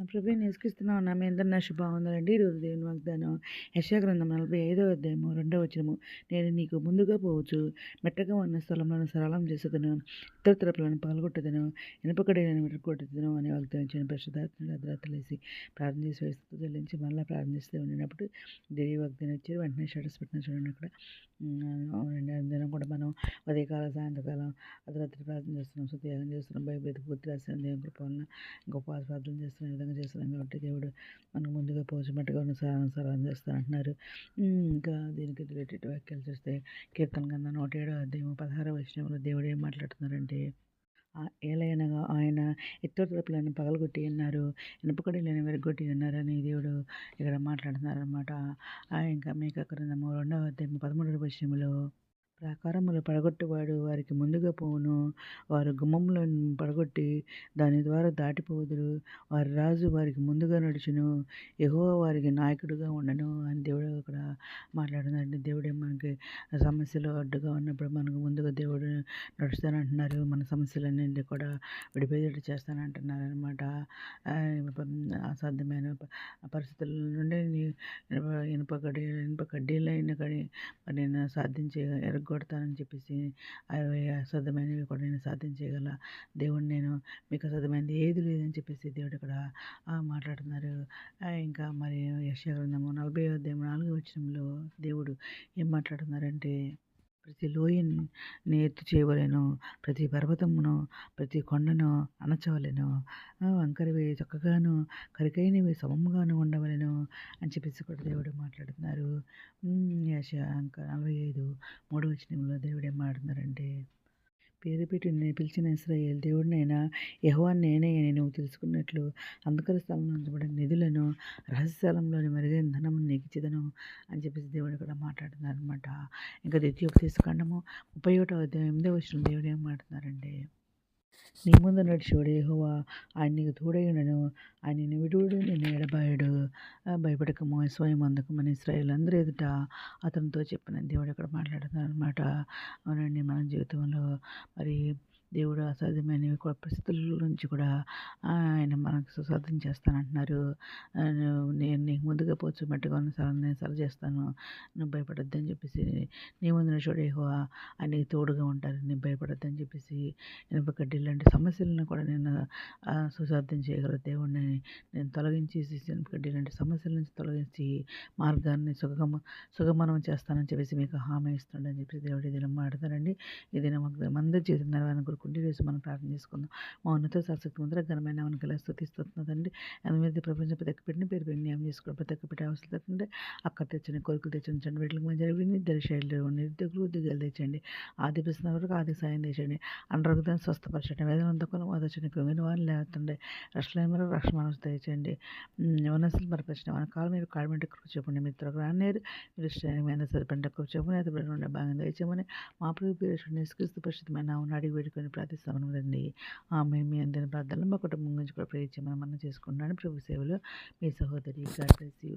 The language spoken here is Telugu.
ప్రభు నేసుకిస్తున్నాం నా మీ అందరి నా శుభావందనండి ఈరోజు దేవుని వాగ్దానం యశాగ్రంథం నలభై ఐదో అధ్యాయము రెండో వచనము. నేను నీకు ముందుగా పోవచ్చు మెట్టగా ఉన్న స్థలంలో సరళం చేసేదను ఇతర తరపులను పాల్గొట్టదను ఇనుపకడలను విరగొట్టదను అని వాగ్దానించిన పరిశుధాత్మడు అర్ధరాత్రులేసి ప్రార్థన చేసి వేస్తూ చెల్లించి మళ్ళీ ప్రార్థిస్తూ ఉండినప్పుడు దేవి వాగ్దానం వచ్చి వెంటనే షటర్స్ పెట్టిన చూడండి అక్కడ. అవునండి. అందరం కూడా మనం ఉదయకాల సాయంత్రకాలం అర్ధరాత్రి ప్రార్థన చేస్తున్నాం సుత్యాగం చేస్తున్నాం బైబిల్ పూర్తి రాసిన దేవుని కృప గొప్ప ప్రార్థన చేస్తున్న. విధంగా చేస్తున్నాం కాబట్టి దేవుడు మనకు ముందుగా పోసినట్టుగా ఉన్న సారాన్ని చేస్తానంటున్నారు ఇంకా దీనికి రిలేటెడ్ వ్యాఖ్యలు చూస్తే కీర్తన గంధ నూట ఏడో అధ్యాయం పదహారవ విషయంలో దేవుడు ఏం మాట్లాడుతున్నారంటే ఏలైనగా ఆయన ఎత్తోతరపులను పగలగొట్టి ఉన్నారు ఇనుపకడీలను వెరగొట్టి ఉన్నారని దేవుడు ఇక్కడ మాట్లాడుతున్నారు అనమాట ఇంకా మీకు అక్కడ రెండవ అధ్యాయం పదమూడవ విషయంలో ప్రాకారములు పడగొట్టువాడు వారికి ముందుగా పోవును. వారు గుమ్మములను పడగొట్టి దాని ద్వారా దాటిపోదురు. వారి రాజు వారికి ముందుగా నడుచును. ఎహో వారికి నాయకుడుగా ఉండను అని దేవుడు అక్కడ మాట్లాడుతున్నాడు దేవుడే మనకి సమస్యలు అడ్డుగా ఉన్నప్పుడు మనకు ముందుగా దేవుడు నడుస్తానంటున్నారు. మన సమస్యలన్నింటి కూడా విడిపోయేటట్టు చేస్తానంటున్నారు అనమాట అసాధ్యమైన పరిస్థితుల నుండి ఇనుప కడ్డీ ఇనుప కడ్డీలైన కానీ మరి నేను సాధించే కొడతానని చెప్పేసి అవి అసాధ్యమైనవి కూడా నేను సాధించగల దేవుడు నేను మీకు అసాధ్యమైనది ఏది లేదని చెప్పేసి దేవుడు ఇక్కడ మాట్లాడుతున్నారు. ఇంకా మరి యశాగ్రంథము నలభై అధ్యాయం నాలుగు వచ్చినంలో దేవుడు ఏం మాట్లాడుతున్నారంటే ప్రతి లోయని ఎత్తు చేయవలేను ప్రతి పర్వతమును ప్రతి కొండను అణచవలెను. వంకరవి చక్కగాను కరికైనవి సమముగాను ఉండవలెను అని చెప్పేసి కూడా దేవుడు మాట్లాడుతున్నారు. యశ నలభై ఐదు మూడు వచ్చినంలో దేవుడు ఏం మాట్లాడుతున్నారంటే పేరు పెట్టి నేను పిలిచిన ఇస్రాయేల్ దేవుడినైనా యహోవాన్ నేనే అని నువ్వు తెలుసుకున్నట్లు అంధకర స్థలంలో ఉంచబడిన నిధులను రహస్యస్థలంలోని మెరుగైన ధనం నెగిచిదను అని చెప్పేసి దేవుడు ఇక్కడ మాట్లాడుతున్నారు అనమాట ఇంకా ద్వితీయోపదేశకాండము ముప్పై ఒకటో అధ్యాయం ఎనిమిదో వచ్చిన దేవుడు ఏం మాట్లాడుతున్నారండి నీ ముందు నడిచేవాడు యెహోవా ఆయన నీకు తోడైనను ఆయన నిన్ను విడువడు నిన్ను ఎడబాయడు భయపడకము స్వయం అందకమని ఇస్రాయేల్ అందరూ ఎదుట అతనితో చెప్పిన దేవుడు ఇక్కడ మాట్లాడుతున్నారు అనమాట అవునండి మన జీవితంలో మరి దేవుడు అసాధ్యమైనవి కూడా పరిస్థితుల నుంచి కూడా ఆయన మనకు సుసాధ్యం చేస్తానంటున్నారు. నేను నీకు ముందుగా పోచ్చు మట్టిగా సరే నేను సరి చేస్తాను. నువ్వు భయపడొద్దని చెప్పేసి నీ ముందు చూడే ఆయనకి తోడుగా ఉంటారు నేను భయపడొద్దని చెప్పేసి ఇనుప కడ్డీ లాంటి సమస్యలను కూడా నేను సుసాధ్యం చేయగల దేవుడిని నేను తొలగించి ఇనుప కడ్డీ లాంటి సమస్యల నుంచి తొలగించి మార్గాన్ని సుగమ సుగమనం చేస్తానని చెప్పేసి మీకు హామీ ఇస్తుండని చెప్పేసి దేవుడి దినం మాడతారండి ఇది మంది జీవితం నెరవేరని కుండి ఈరోజు మనం ప్రార్థన చేసుకుందాం. మా ఉన్నత సశక్తి ముందర ఘనమైన మనకి ఇలా స్థుతిస్తున్నదండి. ఎనిమిది ప్రపంచం ప్రతి పెట్టిన పేరు పెట్టి న్యాయం చేసుకోవడం ప్రతి ఒక్క పెట్టే అవసరం తట్టండి అక్కడ తెచ్చిన కోరికలు తెచ్చిన వీటికి మంచి జరిగింది దరిశైలు నిరుద్యోగులు ఉద్యోగాలు తెచ్చండి. ఆది పిస్తున్న వరకు ఆది సాయం తెచ్చండి. అనరుగుతాన్ని స్వస్థపరచండి. వేదనంతో వదచని కృంగిన వారిని లేవుతుండే రక్షణ మీరు రక్షణ మనసు తెచ్చండి. వనసులు మరపరిచిన మన కాలం మీరు కాడమంటే కృప చెప్పండి మిత్రులకు రానేరు మీరు ఇష్టమైన సరిపండి కృప చెప్పండి అది బాగా భాగం మా ప్రభు పేరు పరిస్థితి పరిశుద్ధమైన అడిగి వేడుకొని ప్రార్థిస్తామని కదండి ఆమె మీ అందరి ప్రార్థనలు మా కుటుంబం గురించి కూడా ప్రేరించమని మనం చేసుకున్నాను ప్రభు సేవలు మీ సహోదరి గాడ్ బ్లెస్ యూ.